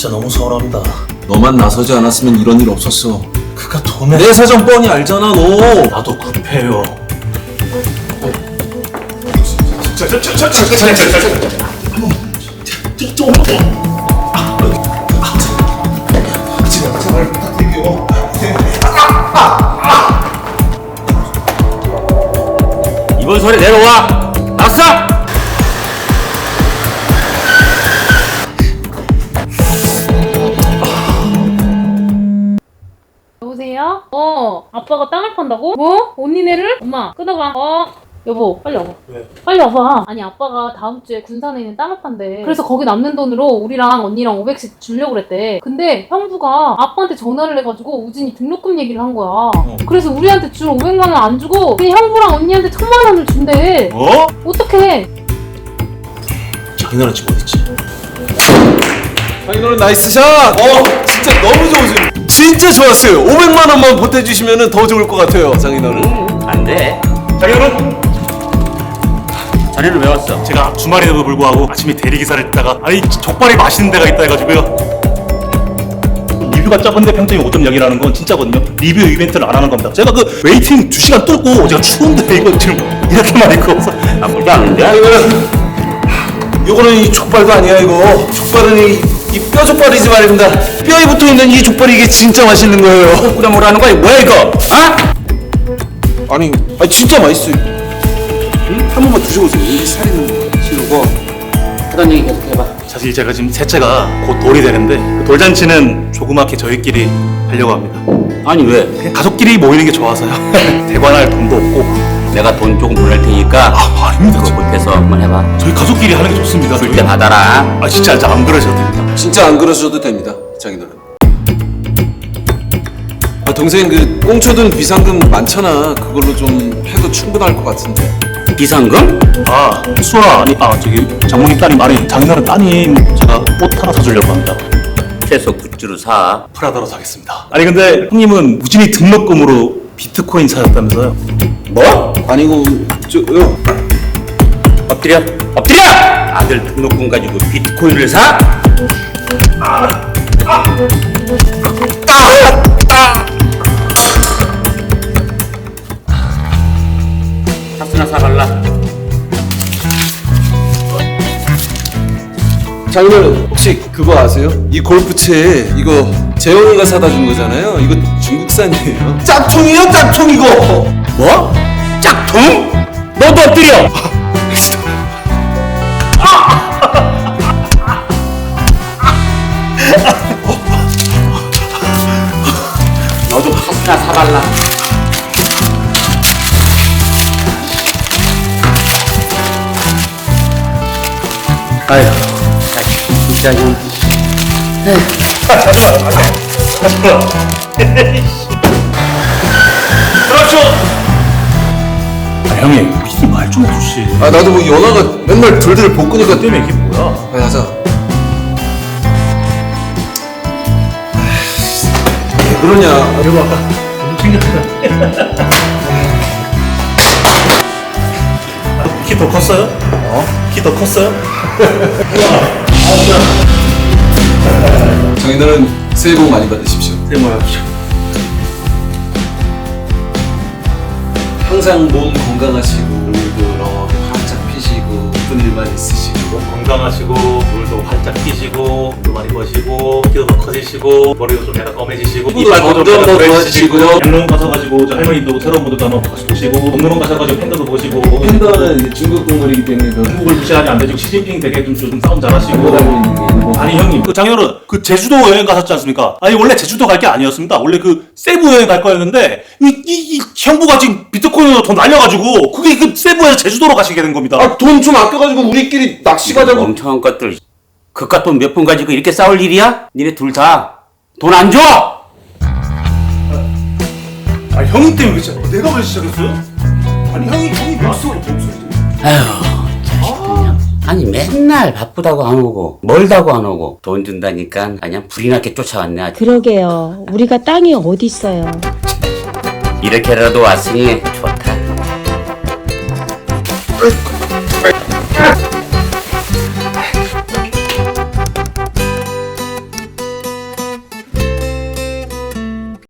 진짜 너무 서운합니다. 너만 나서지 않았으면 이런 일 없었어. 그가 돈에 내 사정 뻔히 알잖아, 너. 나도 급해요. 이번 소리 내려와. 낙사. 어, 아빠가 땅을 판다고? 뭐? 언니네를? 엄마, 끊어봐. 어, 여보, 빨리 와봐. 왜? 빨리 와봐. 아니, 아빠가 다음 주에 군산에 있는 땅을 판대. 그래서 거기 남는 돈으로 우리랑 언니랑 500씩 주려고 그랬대. 근데 형부가 아빠한테 전화를 해가지고 우진이 등록금 얘기를 한 거야. 그래서 우리한테 줄 500만 원 안 주고 그냥 형부랑 언니한테 1000만 원을 준대. 뭐? 어떡해? 장인어른 지금 어딨지? 장인어른 나이스 샷! 어, 진짜 너무 좋으세요. 진짜 좋았어요. 500만 원만 보태주시면 더 좋을 것 같아요, 장인어른. 안 돼. 장인어른! 자네는 왜 왔어? 제가 주말에도 불구하고 아침에 대리기사를 타다가 아니 족발이 맛있는 데가 있다 해가지고요. 리뷰가 적은데 평점이 5.0이라는 건 진짜거든요. 리뷰 이벤트를 안 하는 겁니다. 제가 그 웨이팅 2시간 뚫고 제가 추운데 이거 지금 이렇게만 입고 와서 나쁘지 않은데? 장인어른, 요거는 이 족발도 아니야, 이거. 족발은 이, 이 뼈 족발이지 말입니다. 뼈에 붙어 있는 이 족발이 이게 진짜 맛있는 거예요. 꾸려 뭐라는 거야? 뭐야 이거? 아? 아니, 아니 진짜 맛있어요. 응? 한 번만 드셔보세요. 이 살있는 거 치우고. 하던 얘기 계속 해봐. 사실 제가 지금 셋째가 곧 돌이 되는데 그 돌잔치는 조그맣게 저희끼리 하려고 합니다. 아니 왜? 그냥 가족끼리 모이는 게 좋아서요. 대관할 돈도 없고 내가 돈 조금 보낼 테니까 아 아닙니다. 그거 보태서 한번 해봐. 저희 가족끼리 하는 게 좋습니다. 줄때 받아라. 아 진짜 진짜 안 그러셔도 됩니다. 진짜 안 그러셔도 됩니다, 장인어른. 아, 동생 그 꽁초든 비상금 많잖아. 그걸로 좀 해도 충분할 것 같은데. 비상금? 아 수아 아니 아 저기 장모님 따님 아니 장인어른 따님 제가 옷 하나 사주려고 합니다. 최소 굿즈로 사. 프라다로 사겠습니다. 아니 근데 형님은 무진이 등록금으로 비트코인 사셨다면서요? 뭐? 아니고 저요. 엎드려. 엎드려! 아들 등록금 가지고 비트코인을 사? 하스나 사갈라. 장인어른 혹시 그거 아세요? 이 골프채 이거 재원이가 사다 준 거잖아요. 이거 중국산이에요. 짝퉁이요, 짝퉁 이거. 뭐? 짝퉁? 너도 엎드려! 너도 하스나 사갈라. 아휴, 진짜 형. 그렇죠. 아, 형님 미리 말좀 해주시. 아 나도 뭐 연아가 맨날 들들 볶으니까 때문에 이게 뭐야? 아, 하자. 왜 그러냐? 이거 아까 너무 챙겼다. 키더 컸어요? 어? 키 더 컸어요? 장인어른 새해 복 많이 받으십시오. 네 뭐야? 항상 몸 건강하시고 물도 활짝 피시고 예쁜 일만 있으시고 건강하시고 물도 활짝 끼시고 돈 많이 버시고 키도 더 커지시고 머리도 좀 약간 검해지시고 피부도 점점 더 좋아지시고요. 양로원 가셔가지고 저 할머니도 새로운 분도 한번 다시 보시고 동물원 가셔가지고 팬더도 보시고 팬더는 이제 중국 동물이기 때문에 그 한국을 무시하면 안 되고 시진핑 되게 좀, 좀 싸움 잘하시고 일본. 아니 형님 그 장인어른 그 제주도 여행 가셨지 않습니까? 아니 원래 제주도 갈 게 아니었습니다. 원래 그 세부 여행 갈 거였는데 이, 이, 이 형부가 지금 비트코인으로 돈 날려가지고 그게 그 세부에서 제주도로 가시게 된 겁니다. 아 돈 좀 아껴가지고 우리끼리 낚시 가자고. 멍청한 것들. 그깟 돈몇 푼 가지고 이렇게 싸울 일이야? 니네 둘 다 돈 안 줘! 아 형님 때문에 진짜 내가 왜 시작했어요? 아니 형이 형이 목소리 목소리 아휴, 자식 그냥. 아니 맨날 바쁘다고 안 오고 멀다고 안 오고 돈 준다니까 그냥 불이 나게 쫓아왔네 아주. 그러게요. 우리가 땅이 어디 있어요? 이렇게라도 왔으니 좋다 아,